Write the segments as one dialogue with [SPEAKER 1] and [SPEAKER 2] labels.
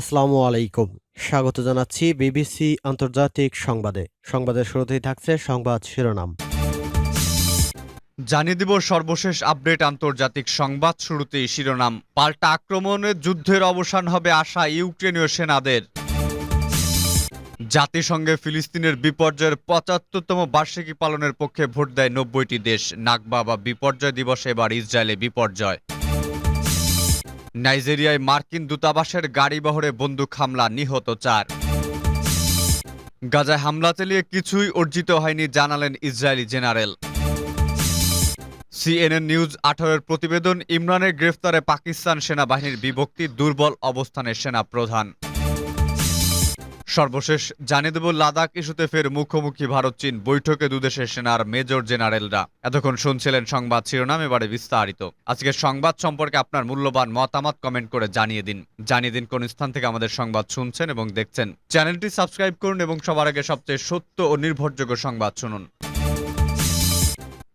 [SPEAKER 1] আসসালামু আলাইকুম। স্বাগত জানাচ্ছি বিবিসি আন্তর্জাতিক সংবাদে। সংবাদের শুরুতেই থাকছে সংবাদ শিরোনাম।
[SPEAKER 2] জানিয়ে দিব সর্বশেষ আপডেট আন্তর্জাতিক সংবাদ শুরুতেই শিরোনাম। পাল্টা আক্রমণে যুদ্ধের অবসান হবে আশা ইউক্রেনীয় সেনাদের। জাতিসংঘে ফিলিস্তিনের বিপর্যয়ের পঁচাত্তরতম বার্ষিকী পালনের পক্ষে ভোট দেয় নব্বইটি দেশ। নাকবা বা বিপর্যয় দিবসে এবার ইসরায়েলে বিপর্যয়। নাইজেরিয়ায় মার্কিন দূতাবাসের গাড়িবহরে বন্দুক হামলা, নিহত চার। গাজায় হামলা চালিয়ে কিছুই অর্জিত হয়নি, জানালেন ইসরায়েলি জেনারেল। সিএনএন নিউজ আঠারোর প্রতিবেদন, ইমরানের গ্রেফতারে পাকিস্তান সেনাবাহিনীর বিভক্তি, দুর্বল অবস্থানের সেনা প্রধান সর্বশেষ জানিয়ে দেব, লাদাখ ইস্যুতে ফের মুখোমুখি ভারত, চীন। বৈঠকে দুদেশের সেনার মেজর জেনারেলরা। এতক্ষণ শুনছিলেন সংবাদ শিরোনাম, এবারে বিস্তারিত। আজকের সংবাদ সম্পর্কে আপনার মূল্যবান মতামত কমেন্ট করে জানিয়ে দিন। জানিয়ে দিন কোন স্থান থেকে আমাদের সংবাদ শুনছেন এবং দেখছেন। চ্যানেলটি সাবস্ক্রাইব করুন এবং সবার আগে সবচেয়ে সত্য ও নির্ভরযোগ্য সংবাদ শুনুন।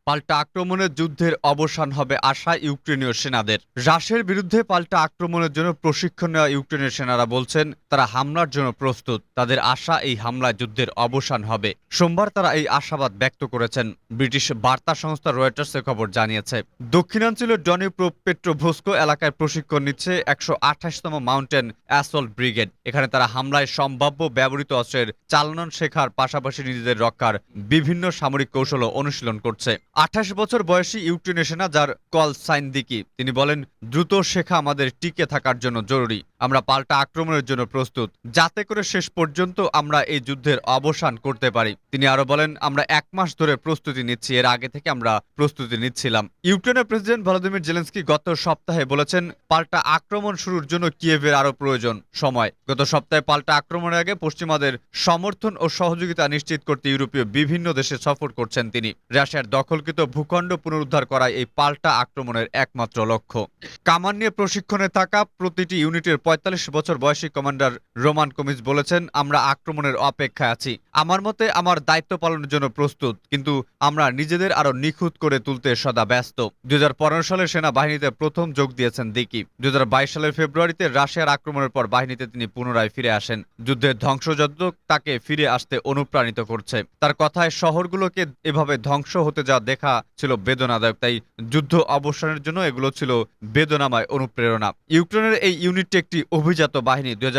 [SPEAKER 2] পাল্টা আক্রমণের যুদ্ধের অবসান হবে আশা ইউক্রেনীয় সেনাদের। রাশের বিরুদ্ধে পাল্টা আক্রমণের জন্য প্রশিক্ষণ নেওয়া ইউক্রেনীয় সেনারা বলছেন, তারা হামলার জন্য প্রস্তুত। তাদের আশা এই হামলায় যুদ্ধের অবসান হবে। সোমবার তারা এই আশাবাদ ব্যক্ত করেছেন। ব্রিটিশ বার্তা সংস্থা রয়টার্সের খবর জানিয়েছে। দক্ষিণাঞ্চলের ডনিপ্রো পেট্রোভস্কো এলাকায় প্রশিক্ষণ নিচ্ছে একশো আঠাশতম মাউন্টেন অ্যাসল্ট ব্রিগেড। এখানে তারা হামলায় সম্ভাব্য ব্যবহৃত অস্ত্রের চালনন শেখার পাশাপাশি নিজেদের রক্ষার বিভিন্ন সামরিক কৌশলও অনুশীলন করছে। আঠাশ বছর বয়সী ইউক্রেনীয় সেনা, যার কল সাইন দিকি তিনি বলেন, দ্রুত শেখা আমাদের টিকে থাকার জন্য জরুরি। আমরা পাল্টা আক্রমণের জন্য প্রস্তুত। যাতে করে শেষ পর্যন্ত আমরা এই যুদ্ধের অবসান করতে পারি। তিনি আরও বলেন, আমরা এক মাস ধরে প্রস্তুতি নিচ্ছি। এর আগে থেকে আমরা প্রস্তুতি নিচ্ছিলাম। ইউক্রেনের প্রেসিডেন্ট ভলাদিমির জেলেন্সকি গত সপ্তাহে বলেছেন, পাল্টা আক্রমণ শুরুর জন্য কিয়েভের আরও প্রয়োজন সময়। গত সপ্তাহে পাল্টা আক্রমণের আগে পশ্চিমাদের সমর্থন ও সহযোগিতা নিশ্চিত করতে ইউরোপীয় বিভিন্ন দেশে সফর করছেন তিনি। রাশিয়ার দখলকৃত ভূখণ্ড পুনরুদ্ধার করাই এই পাল্টা আক্রমণের একমাত্র লক্ষ্য। কামান নিয়ে প্রশিক্ষণে থাকা প্রতিটি ইউনিটের পঁয়তাল্লিশ বছর বয়সী কমান্ডার রোমান কমিজ বলেছেন, আমরা আক্রমণের অপেক্ষায় আছি। আমার মতে আমার দায়িত্ব পালনের জন্য প্রস্তুত, কিন্তু আমরা নিজেদের আরও নিখুঁত করে তুলতে সদা ব্যস্ত। দুই হাজার পনেরো সালে সেনাবাহিনীতে প্রথম যোগ দিয়েছেন দিকি। দুই হাজার বাইশ সালের ফেব্রুয়ারিতে রাশিয়ার আক্রমণের পর বাহিনীতে তিনি পুনরায় ফিরে আসেন। যুদ্ধের ধ্বংসযজ্ঞ তাকে ফিরে আসতে অনুপ্রাণিত করছে। তার কথায় শহরগুলোকে এভাবে ধ্বংস হতে যা দেখা ছিল বেদনাদায়ক, তাই যুদ্ধ অবসানের জন্য এগুলো ছিল বেদনাময় অনুপ্রেরণা। ইউক্রেনের এই ইউনিটটি একটি অভিজাত বাহিনী। দুই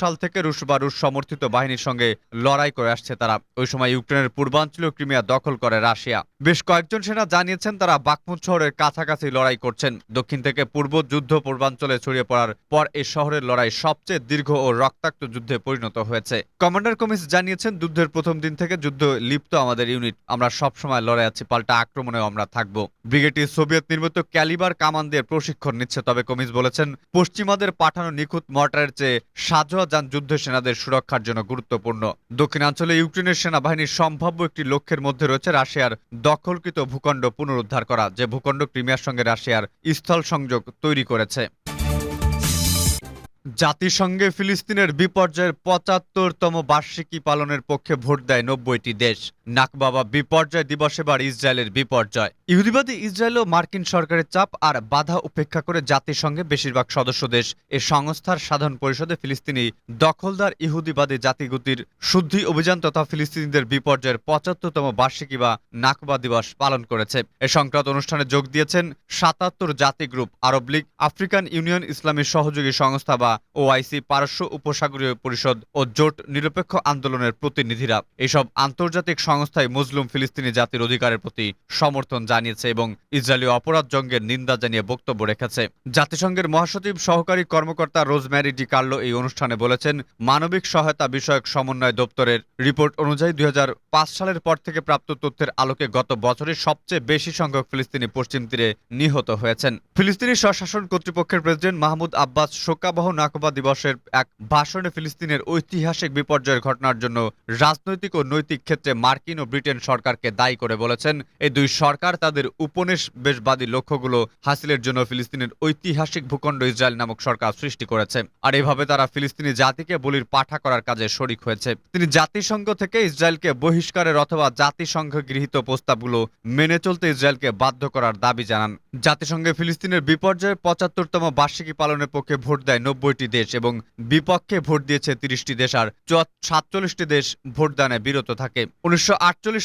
[SPEAKER 2] সাল থেকে রুশ বা রুশ সমর্থিত বাহিনীর সঙ্গে লড়াই করে আসছে তারা। ওই সময় ইউক্রেনের পূর্বাঞ্চলীয় ক্রিমিয়া দখল করে রাশিয়া। বেশ কয়েকজন সেনা জানিয়েছেন তারা বাকমুট শহরের কাছাকাছি লড়াই করছেন। দক্ষিণ থেকে পূর্ব যুদ্ধ পূর্বাঞ্চলে ছড়িয়ে পড়ার পর এই শহরের লড়াই সবচেয়ে দীর্ঘ ও রক্তাক্ত যুদ্ধে পরিণত হয়েছে। কমান্ডার কমিস জানিয়েছেন, যুদ্ধের প্রথম দিন থেকে যুদ্ধ লিপ্ত আমাদের ইউনিট। আমরা সবসময় লড়াই আছি পাল্টা আক্রমণেও আমরা থাকব। ব্রিগেডটি সোভিয়েত নির্মিত ক্যালিবার কামান দিয়ে প্রশিক্ষণ নিচ্ছে, তবে কমিস বলেছেন, পশ্চিমাদের পাঠানো নিখুঁত মর্টারের চেয়ে সাজোয়া যান যুদ্ধ সেনাদের সুরক্ষার জন্য গুরুত্বপূর্ণ। দক্ষিণাঞ্চলে ইউক্রেনের সেনাবাহিনীর সম্ভাব্য একটি লক্ষ্যের মধ্যে রয়েছে রাশিয়ার দখলকৃত ভূখণ্ড পুনরুদ্ধার করা, যে ভূখণ্ড ক্রিমিয়ার সঙ্গে রাশিয়ার স্থল সংযোগ তৈরি করেছে। জাতিসংঘে ফিলিস্তিনের বিপর্যয়ের পঁচাত্তরতম বার্ষিকী পালনের পক্ষে ভোট দেয় নব্বইটি দেশ। নাকবাবা বিপর্যয় দিবস এবার ইসরায়েলের বিপর্যয়। ইহুদিবাদী ইসরায়েল ও মার্কিন সরকারের চাপ আর বাধা উপেক্ষা করে জাতিসংঘে বেশিরভাগ সদস্য দেশ এ সংস্থার সাধারণ পরিষদে ফিলিস্তিনি দখলদার ইহুদিবাদী জাতিগতির শুদ্ধি অভিযান তথা ফিলিস্তিনিদের বিপর্যয়ের পঁচাত্তরতম বার্ষিকী বা নাকবা দিবস পালন করেছে। এ সংক্রান্ত অনুষ্ঠানে যোগ দিয়েছেন সাতাত্তর জাতি group Arab league, African union ইসলামী সহযোগী সংস্থা বা ওআইসি পারস্য উপসাগরীয় পরিষদ ও জোট নিরপেক্ষ আন্দোলনের প্রতিনিধিরা এসব আন্তর্জাতিক সংস্থায় মুসলিম ফিলিস্তিনি জাতির অধিকারের প্রতি সমর্থন জানিয়েছে এবং ইসরায়েলি অপরাধ জঙ্গের নিন্দা জানিয়ে বক্তব্য রেখেছে। জাতিসংঘের মহাসচিব সহকারী কর্মকর্তা রোজম্যারি ডি কার্লো এই অনুষ্ঠানে বলেছেন, মানবিক সহায়তা বিষয়ক সমন্বয় দপ্তরের রিপোর্ট অনুযায়ী দুই হাজার পাঁচ সালের পর থেকে প্রাপ্ত তথ্যের আলোকে গত বছরে সবচেয়ে বেশি সংখ্যক ফিলিস্তিনি পশ্চিম তীরে নিহত হয়েছেন। ফিলিস্তিনি স্বশাসন কর্তৃপক্ষের প্রেসিডেন্ট মাহমুদ আব্বাস শোকাবহ নাকবা দিবসের এক ভাষণে ফিলিস্তিনের ঐতিহাসিক বিপর্যয়ের ঘটনার জন্য রাজনৈতিক ও নৈতিক ক্ষেত্রে মার্কিন ও ব্রিটেন সরকারকে দায়ী করে বলেছেন। এই দুই সরকার তাদের উপনিবেশবাদী লক্ষ্যগুলো হাসিলের জন্য ফিলিস্তিনের ঐতিহাসিক ভূখণ্ড ইসরায়েল নামক সরকার সৃষ্টি করেছে। আর এভাবে তারা ফিলিস্তিনি জাতিকে বলির পাঠা করার কাজে শরিক হয়েছে। তিনি জাতিসংঘ থেকে ইসরায়েলকে বহিষ্কারের অথবা জাতিসংঘ গৃহীত প্রস্তাবগুলো মেনে চলতে ইসরায়েলকে বাধ্য করার দাবি জানান। জাতিসংঘে ফিলিস্তিনের বিপর্যয়ের পঁচাত্তরতম বার্ষিকী পালনের পক্ষে ভোট দেয় নব্বই নব্বইটি দেশ এবং বিপক্ষে ভোট দিয়েছে তিরিশটি দেশ আর সাতচল্লিশটি দেশ ভোটদানে বিরত থাকে। উনিশশো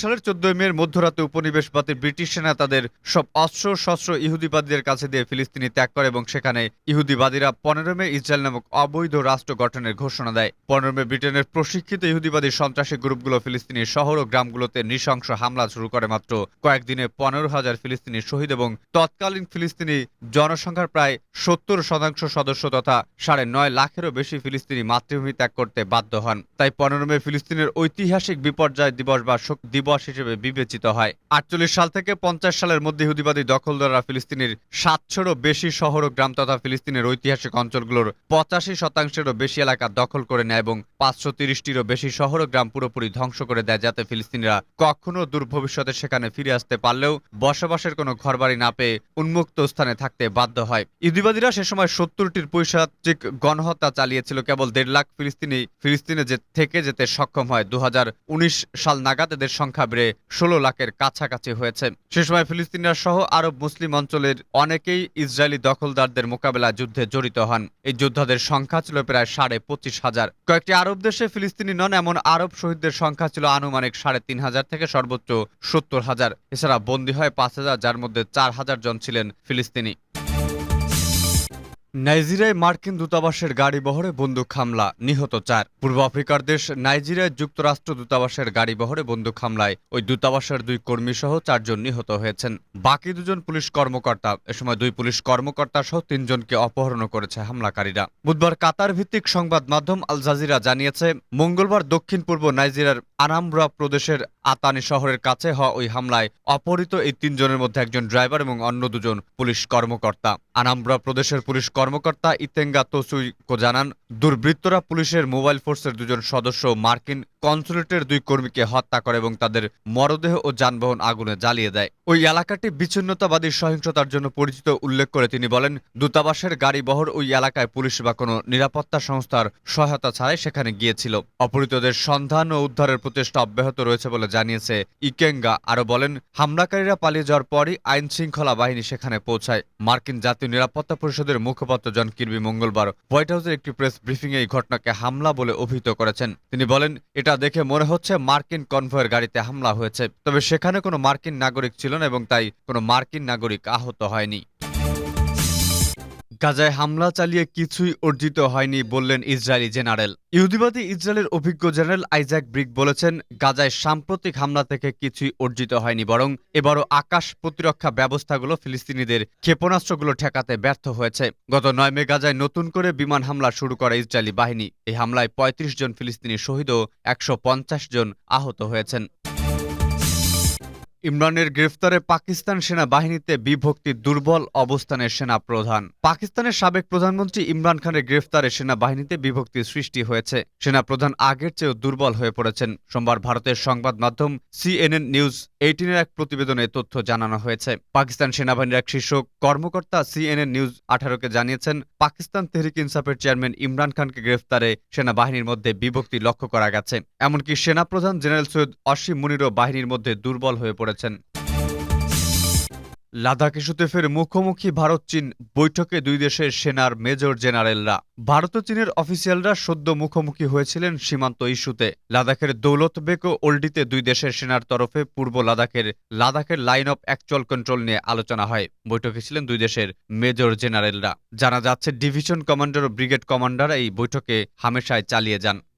[SPEAKER 2] সালের চোদ্দই মের মধ্যরাতে উপনিবেশবাদী ব্রিটিশ সেনা তাদের সব অস্ত্র, শস্ত্র ইহুদিবাদীদের কাছে দিয়ে ফিলিস্তিনি ত্যাগ করে এবং সেখানে ইহুদিবাদীরা পনেরো মে ইসরায়েল নামক অবৈধ রাষ্ট্র গঠনের ঘোষণা দেয়। পনেরো মে ব্রিটেনের প্রশিক্ষিত ইহুদিবাদী সন্ত্রাসী গ্রুপগুলো ফিলিস্তিনি শহর ও গ্রামগুলোতে নৃশংস হামলা শুরু করে মাত্র কয়েকদিনে পনেরো হাজার ফিলিস্তিনি শহীদ এবং তৎকালীন ফিলিস্তিনি জনসংখ্যার প্রায় সত্তর শতাংশ সদস্য তথা সাড়ে নয় লাখেরও বেশি ফিলিস্তিনি মাতৃভূমি ত্যাগ করতে বাধ্য হন। তাই পনেরো মে ফিলিস্তিনের ঐতিহাসিক বিপর্যয় দিবস বা শোক দিবস হিসেবে বিবেচিত হয়। আটচল্লিশ সাল থেকে পঞ্চাশ সালের মধ্যে ইহুদিবাদী দখলদাররা ফিলিস্তিনের সাতশোরও বেশি শহর ও গ্রাম তথা ফিলিস্তিনের ঐতিহাসিক অঞ্চলগুলোর পঁচাশি শতাংশেরও বেশি এলাকা দখল করে নেয় এবং পাঁচশো তিরিশটিরও বেশি শহর ও গ্রাম পুরোপুরি ধ্বংস করে দেয় যাতে ফিলিস্তিনিরা কখনো দূর ভবিষ্যতে সেখানে ফিরে আসতে পারলেও বসবাসের কোনো ঘরবাড়ি না পেয়ে উন্মুক্ত স্থানে থাকতে বাধ্য হয়। ইহুদিবাদীরা সে সময় সত্তরটির পৈশাচিক গণহত্যা চালিয়েছিল কেবল দেড় লাখ ফিলিস্তিনি, ফিলিস্তিনে যে থেকে যেতে সক্ষম হয়। দু হাজার উনিশ সাল নাগাদ এদের সংখ্যা বেড়ে ষোলো লাখের কাছাকাছি হয়েছে। সে সময় ফিলিস্তিনিরা সহ আরব মুসলিম অঞ্চলের অনেকেই ইসরায়েলি দখলদারদের মোকাবেলা যুদ্ধে জড়িত হন। এই যোদ্ধাদের সংখ্যা ছিল প্রায় সাড়ে পঁচিশ হাজার। কয়েকটি আরব দেশে ফিলিস্তিনি নন, এমন আরব শহীদদের সংখ্যা ছিল আনুমানিক সাড়ে তিন হাজার থেকে সর্বোচ্চ সত্তর হাজার। এছাড়া বন্দী হয় পাঁচ হাজার, যার মধ্যে চার হাজার জন ছিলেন ফিলিস্তিনি। নাইজেরিয়ায় মার্কিন দূতাবাসের গাড়ি বহরে বন্দুক হামলা, নিহত চার। পূর্ব আফ্রিকার দেশ নাইজেরিয়ায় যুক্তরাষ্ট্র দূতাবাসের গাড়ি বহরে বন্দুক হামলায় ওই দূতাবাসের দুই কর্মী সহ চারজন নিহত হয়েছেন। বাকি দুজন পুলিশ কর্মকর্তা, এ সময় দুই পুলিশ কর্মকর্তা সহ তিনজনকে অপহরণ করেছে হামলাকারীরা। বুধবার কাতার ভিত্তিক সংবাদ মাধ্যম আল জাজিরা জানিয়েছে, মঙ্গলবার দক্ষিণ পূর্ব নাইজেরিয়ার আনামব্রা প্রদেশের আতানি শহরের কাছে হওয়া ওই হামলায় অপহৃত এই তিনজনের মধ্যে একজন ড্রাইভার এবং অন্য দুজন পুলিশ কর্মকর্তা। আনামব্রা প্রদেশের পুলিশ কর্মকর্তা ইতেঙ্গা তোসুইকো জানান, দুর্বৃত্তরা পুলিশের মোবাইল ফোর্সের দুজন সদস্য মার্কিন কনসুলেটের দুই কর্মীকে হত্যা করে এবং তাদের মরদেহ ও যানবাহন আগুনে জ্বালিয়ে দেয়। ওই এলাকাটি বিচ্ছিন্নতাবাদী সহিংসতার জন্য পরিচিত উল্লেখ করে তিনি বলেন, দূতাবাসের গাড়ি বহর ওই এলাকায় পুলিশ বা কোনো নিরাপত্তা সংস্থার সহায়তা ছাড়াই সেখানে গিয়েছিল। অপহৃতদের সন্ধান ও উদ্ধারের প্রচেষ্টা অব্যাহত রয়েছে বলে জানিয়েছে ইকেঙ্গা আরও বলেন, হামলাকারীরা পালিয়ে যাওয়ার পরই আইন শৃঙ্খলা বাহিনী সেখানে পৌঁছায়। মার্কিন জাতীয় নিরাপত্তা পরিষদের মুখপাত্র জন কির্বি মঙ্গলবার হোয়াইট হাউসের একটি প্রেস ব্রিফিংয়ে এই ঘটনাকে হামলা বলে অভিহিত করেছেন। তিনি বলেন, এটা দেখে মনে হচ্ছে মার্কিন কনভয়ের গাড়িতে হামলা হয়েছে, তবে সেখানে কোনো মার্কিন নাগরিক ছিল না এবং তাই কোনো মার্কিন নাগরিক আহত হয়নি। গাজায় হামলা চালিয়ে কিছুই অর্জিত হয়নি বললেন ইসরায়েলি জেনারেল। ইহুদিবাদী ইসরায়েলের অভিজ্ঞ জেনারেল আইজাক ব্রিক বলেছেন, গাজায় সাম্প্রতিক হামলা থেকে কিছুই অর্জিত হয়নি, বরং এবারও আকাশ প্রতিরক্ষা ব্যবস্থাগুলো ফিলিস্তিনিদের ক্ষেপণাস্ত্রগুলো ঠেকাতে ব্যর্থ হয়েছে। গত নয় মে গাজায় নতুন করে বিমান হামলা শুরু করে ইসরায়েলি বাহিনী। এই হামলায় ৩৫ জন ফিলিস্তিনি শহীদ ও একশো পঞ্চাশ জন আহত হয়েছেন। ইমরানের গ্রেফতারে পাকিস্তান সেনাবাহিনীতে বিভক্তি দুর্বল অবস্থানের সেনা প্রধান পাকিস্তানের সাবেক প্রধানমন্ত্রী ইমরান খানের গ্রেফতারে সেনাবাহিনীতে বিভক্তির সৃষ্টি হয়েছে। সেনা প্রধান আগের চেয়েও দুর্বল হয়ে পড়েছেন। সোমবার ভারতের সংবাদ মাধ্যম সিএনএন নিউজ এইটিনের এক প্রতিবেদনে তথ্য জানানো হয়েছে। পাকিস্তান সেনাবাহিনীর এক শীর্ষ কর্মকর্তা সিএনএন নিউজ আঠারোকে জানিয়েছেন, পাকিস্তান তেহরিক ইনসাফের চেয়ারম্যান ইমরান খানকে গ্রেফতারে সেনাবাহিনীর মধ্যে বিভক্তি লক্ষ্য করা গেছে। এমনকি সেনাপ্রধান জেনারেল সৈয়দ অসীম মুনিরও বাহিনীর মধ্যে দুর্বল হয়ে পড়েছেন লাদাখ ইস্যুতে ফের মুখোমুখি ভারত চীন বৈঠকে দুই দেশের সেনার মেজর জেনারেলরা। ভারত ও চীনের অফিসিয়ালরা সদ্য মুখোমুখি হয়েছিলেন সীমান্ত ইস্যুতে। লাদাখের দৌলতবেগ ও ওল্ডিতে দুই দেশের সেনার তরফে পূর্ব লাদাখের লাদাখের লাইন অফ অ্যাকচুয়াল কন্ট্রোল নিয়ে আলোচনা হয়। বৈঠকে ছিলেন দুই দেশের মেজর জেনারেলরা। জানা যাচ্ছে, ডিভিশন কমান্ডার ও ব্রিগেড কমান্ডার এই বৈঠকে হামেশায় চালিয়ে যান।